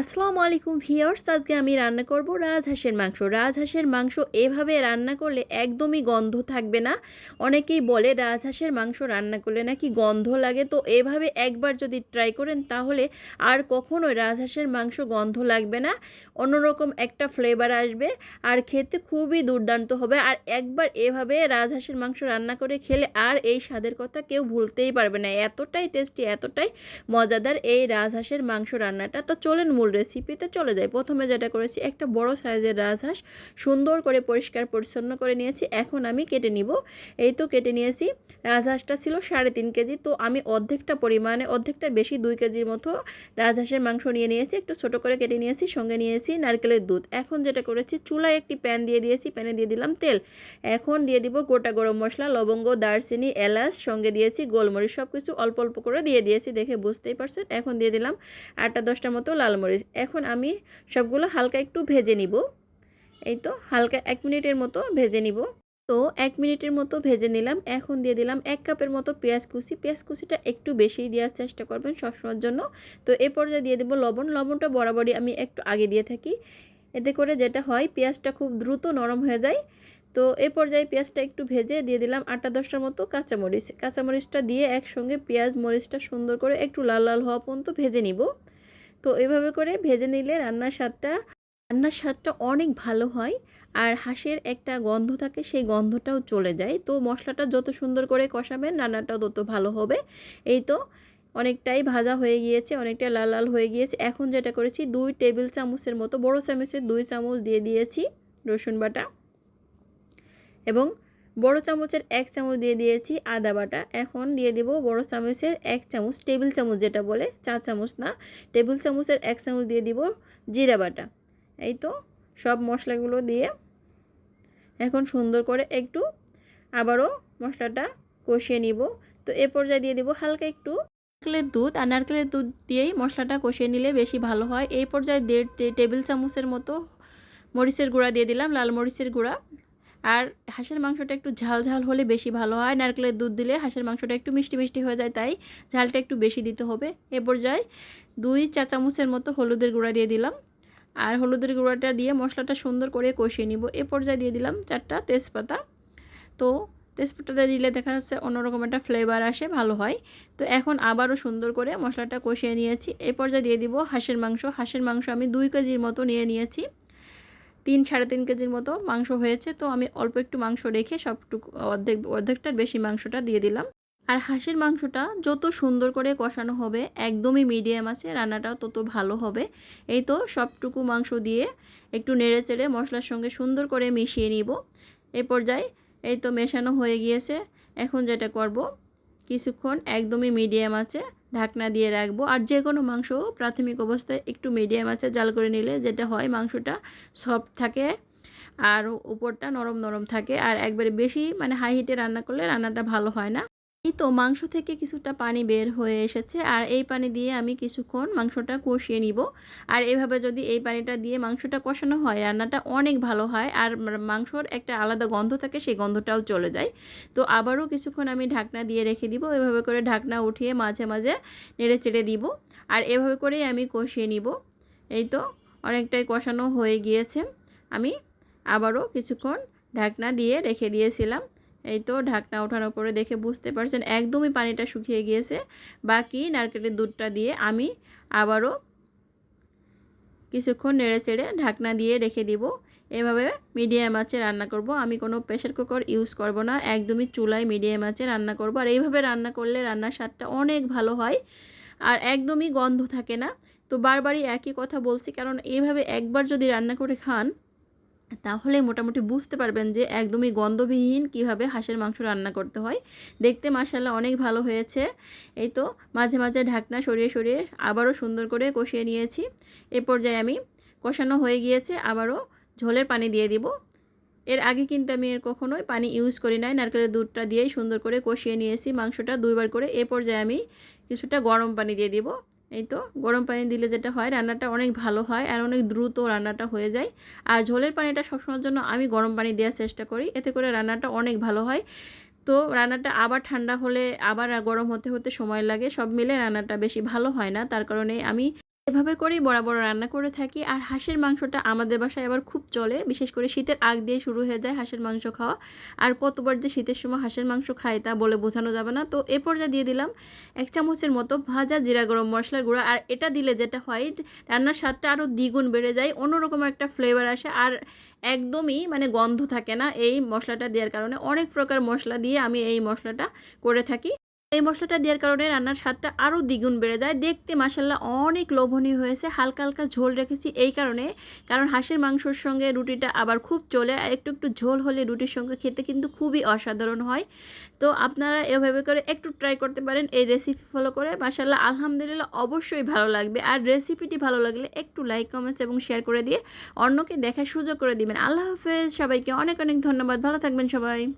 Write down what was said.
আসসালামু আলাইকুম ভিওর্স আজকে আমি রান্না করব রাজহাঁসের মাংস। রাজহাঁসের মাংস এভাবে রান্না করলে একদমই গন্ধ থাকবে না। অনেকেই বলে রাজহাঁসের মাংস রান্না করলে নাকি গন্ধ লাগে, তো এভাবে একবার যদি ট্রাই করেন তাহলে আর কখনোই রাজহাঁসের মাংস গন্ধ লাগবে না। অন্যরকম একটা ফ্লেভার আসবে আর খেতে খুবই দুর্দান্ত হবে। আর একবার এভাবে রাজহাঁসের মাংস রান্না করে খেলে আর এই স্বাদের কথা কেউ ভুলতেই পারবে না। এতটাই টেস্টি এতটাই মজাদার এই রাজহাঁসের মাংস রান্নাটা। তো চলেন মূল রেসিপিতে চলে যাই। প্রথমে যেটা করেছি, একটা বড় সাইজের রাজহাঁস সুন্দর করে পরিষ্কার পরিচ্ছন্ন করে নিয়েছি। এখন আমি কেটে নিব। এই তো কেটে নিয়েছি। রাজহাঁসটা ছিল সাড়ে তিন কেজি। তো আমি অর্ধেকটা পরিমাণে, অর্ধেকটার বেশি দুই কেজির মতো রাজহাঁসের মাংস নিয়ে নিয়েছি। একটু ছোট করে কেটে নিয়েছি, সঙ্গে নিয়েছি নারকেলের দুধ। এখন যেটা করেছি, চুলায় একটি প্যান দিয়ে দিয়েছি। প্যানে দিয়ে দিলাম তেল। এখন দিয়ে দিব গোটা গরম মশলা, লবঙ্গ, দারচিনি, এলাচ, সঙ্গে দিয়েছি গোলমরিচ সব কিছু অল্প অল্প করে দিয়ে দিয়েছি। দেখে বুঝতেই পারছেন? এখন দিয়ে দিলাম আটটা দশটার মতো লাল মরিচ এখন আমি সবগুলো হালকা একটু ভেজে নিব। এই তো হালকা এক মিনিটের মতো ভেজে নিব। তো এক মিনিটের মতো ভেজে নিলাম। এখন দিয়ে দিলাম এক কাপের মতো পেঁয়াজ কুচি। পেঁয়াজ কুচিটা একটু বেশি দেওয়ার চেষ্টা করবেন সবসময়ের জন্য। তো এ পর্যায়ে দিয়ে দেবো লবণ। লবণটা বরাবরই আমি একটু আগে দিয়ে থাকি। এতে করে যেটা হয়, পেঁয়াজটা খুব দ্রুত নরম হয়ে যায়। তো এ পর্যায়ে পেঁয়াজটা একটু ভেজে দিয়ে দিলাম আটটা দশটার মতো কাঁচামরিচ। কাঁচামরিচটা দিয়ে একসঙ্গে পেঁয়াজ, মরিচটা সুন্দর করে একটু লাল লাল হওয়া পর্যন্ত ভেজে নিব। তো এভাবে করে ভেজে নিলে রান্নার স্বাদটা রান্নার স্বাদটা অনেক ভালো হয় আর হাঁসের একটা গন্ধ থাকে সেই গন্ধটাও চলে যায়। তো মশলাটা যত সুন্দর করে কষাবেন রান্নাটাও তত ভালো হবে। এই তো অনেকটাই ভাজা হয়ে গিয়েছে, অনেকটা লাল লাল হয়ে গিয়েছে। এখন যেটা করেছি দুই টেবিল চামচের মতো, বড় চামচের দুই চামচ দিয়ে দিয়েছি রসুন বাটা এবং বড় চামচের এক চামচ দিয়ে দিয়েছি আদা বাটা। এখন দিয়ে দেব বড় চামচের এক চামচ, টেবিল চামচ যেটা বলে, চা চামচ না, টেবিল চামচের এক চামচ দিয়ে দিব জিরা বাটা। এই তো সব মশলাগুলো দিয়ে এখন সুন্দর করে একটু আবারও মশলাটা কষিয়ে নিব। তো এ পর্যায়ে দিয়ে দিব হালকা একটু নারকেলের দুধ। আর নারকেলের দুধ দিয়েই মশলাটা কষিয়ে নিলে বেশি ভালো হয়। এই পর্যায়ে দেড় টেবিল চামচের মতো মরিচের গুঁড়া দিয়ে দিলাম, লাল মরিচের গুঁড়া। আর হাঁসের মাংসটা একটু ঝাল ঝাল হলে বেশি ভালো হয়। নারকেলের দুধ দিলে হাঁসের মাংসটা একটু মিষ্টি মিষ্টি হয়ে যায়, তাই ঝালটা একটু বেশি দিতে হবে। এ পর্যায়ে দুই চা চামচের মতো হলুদের গুঁড়া দিয়ে দিলাম। আর হলুদের গুঁড়াটা দিয়ে মশলাটা সুন্দর করে কষিয়ে নিব। এ পর্যায়ে দিয়ে দিলাম চারটা তেজপাতা। তো তেজপাতাটা দিলে দেখা যাচ্ছে অন্যরকম একটা ফ্লেভার আসে, ভালো হয়। তো এখন আবারও সুন্দর করে মশলাটা কষিয়ে নিয়েছি। এ পর্যায়ে দিয়ে দিব হাঁসের মাংস। হাঁসের মাংস আমি দুই কেজির মতো নিয়ে নিয়েছি। তিন সাড়ে তিন কেজির মতো মাংস হয়েছে। তো আমি অল্প একটু মাংস রেখে সবটুকু অর্ধেক, অর্ধেকটার বেশি মাংসটা দিয়ে দিলাম। আর হাঁসের মাংসটা যত সুন্দর করে কষানো হবে, একদমই মিডিয়াম আছে, রান্নাটাও তত ভালো হবে। এই তো সবটুকু মাংস দিয়ে একটু নেড়ে চেড়ে মশলার সঙ্গে সুন্দর করে মিশিয়ে নিব। এ পর্যায়ে এই তো মেশানো হয়ে গিয়েছে। এখন যেটা করব, কিছুক্ষণ একদমই মিডিয়াম আছে ঢাকনা দিয়ে রাখব। আর যে কোনো মাংস প্রাথমিক অবস্থায় একটু মিডিয়াম আছে, জাল করে নিলে যেটা হয় মাংসটা সফট থাকে আর উপরটা নরম নরম থাকে। আর একবারে বেশি মানে হাই হিটে রান্না করলে রান্নাটা ভালো হয় না। এই তো মাংস থেকে কিছুটা পানি বের হয়ে এসেছে, আর এই পানি দিয়ে আমি কিছুক্ষণ মাংসটা কষিয়ে নিব। আর এভাবে যদি এই পানিটা দিয়ে মাংসটা কষানো হয়, রান্নাটা অনেক ভালো হয়, আর মাংসর একটা আলাদা গন্ধ থাকে, সেই গন্ধটাও চলে যায়। তো আবারও কিছুক্ষণ আমি ঢাকনা দিয়ে রেখে দিব, এভাবে করে ঢাকনা উঠিয়ে মাঝে মাঝে নেড়ে চেড়ে দিব। আর এভাবে করেই আমি কষিয়ে নিব। এই তো অনেকটাই কষানো হয়ে গিয়েছে। আমি আবারও কিছুক্ষণ ঢাকনা দিয়ে রেখে দিয়েছিলাম। এই তো ঢাকনা ওঠানোর পরে দেখে বুঝতে পারছেন একদমই পানিটা শুকিয়ে গিয়েছে। বাকি নারকেলের দুধটা দিয়ে আমি আবারও কিছুক্ষণ নেড়ে চেড়ে ঢাকনা দিয়ে রেখে দিব। এভাবে মিডিয়াম আঁচে রান্না করব। আমি কোনো প্রেশার কুকার ইউজ করব না, একদমই চুলায় মিডিয়াম আঁচে রান্না করব। আর এইভাবে রান্না করলে রান্নার স্বাদটা অনেক ভালো হয় আর একদমই গন্ধ থাকে না। তো বারবারই একই কথা বলছি, কারণ এইভাবে একবার যদি রান্না করে খান তাহলে মোটামুটি বুঝতে পারবেন যে একদমই গন্ধবিহীন কীভাবে হাঁসের মাংস রান্না করতে হয়। দেখতে মাসাল্লাহ অনেক ভালো হয়েছে। এই তো মাঝে মাঝে ঢাকনা সরিয়ে সরিয়ে আবারও সুন্দর করে কষিয়ে নিয়েছি। এ পর্যায়ে আমি কষানো হয়ে গিয়েছে, আবারও ঝোলের পানি দিয়ে দিব। এর আগে কিন্তু আমি এর কখনোই পানি ইউজ করি নাই, নারকেলের দুধটা দিয়েই সুন্দর করে কষিয়ে নিয়েছি মাংসটা দুইবার করে। এ পর্যায়ে আমি কিছুটা গরম পানি দিয়ে দিব। এই তো গরম পানি দিলে যেটা হয়, রান্নাটা অনেক ভালো হয় আর অনেক দ্রুত রান্নাটা হয়ে যায়। আর ঝোলের পানিটা সবসময়ের জন্য আমি গরম পানি দেওয়ার চেষ্টা করি, এতে করে রান্নাটা অনেক ভালো হয়। তো রান্নাটা আবার ঠান্ডা হলে আবার গরম হতে হতে সময় লাগে, সব মিলে রান্নাটা বেশি ভালো হয় না। তার কারণে আমি এভাবে করেই বরাবর রান্না করে থাকি। আর হাঁসের মাংসটা আমাদের বাসায় আবার খুব চলে, বিশেষ করে শীতের আগ দিয়ে শুরু হয়ে যায় হাঁসের মাংস খাওয়া। আর কতবার যে শীতের সময় হাঁসের মাংস খাই তা বলে বোঝানো যাবে না। তো এ পর্যায়ে দিয়ে দিলাম এক চামচের মতো ভাজা জিরা গরম মশলার গুঁড়া। আর এটা দিলে যেটা হয়, রান্নার স্বাদটা আরও দ্বিগুণ বেড়ে যায়, অন্যরকম একটা ফ্লেভার আসে। আর একদমই মানে গন্ধ থাকে না এই মশলাটা দেওয়ার কারণে। অনেক প্রকার মশলা দিয়ে আমি এই মশলাটা করে থাকি। এই মশলাটা দেওয়ার কারণে রান্নার স্বাদটা আরও দ্বিগুণ বেড়ে যায়। দেখতে মাসাল্লাহ অনেক লোভনীয় হয়েছে, হালকা হালকা ঝোল রেখেছি এই কারণে। কারণ হাঁসের মাংসর সঙ্গে রুটিটা আবার খুব চলে, আর একটু একটু ঝোল হলে রুটির সঙ্গে খেতে কিন্তু খুবই অসাধারণ হয়। তো আপনারা এভাবে করে একটু ট্রাই করতে পারেন এই রেসিপি ফলো করে। মাসাল্লাহ আলহামদুলিল্লাহ অবশ্যই ভালো লাগবে। আর রেসিপিটি ভালো লাগলে একটু লাইক কমেন্টস এবং শেয়ার করে দিয়ে অন্যকে দেখার সুযোগ করে দিবেন। আল্লাহ হাফেজ, সবাইকে অনেক অনেক ধন্যবাদ। ভালো থাকবেন সবাই।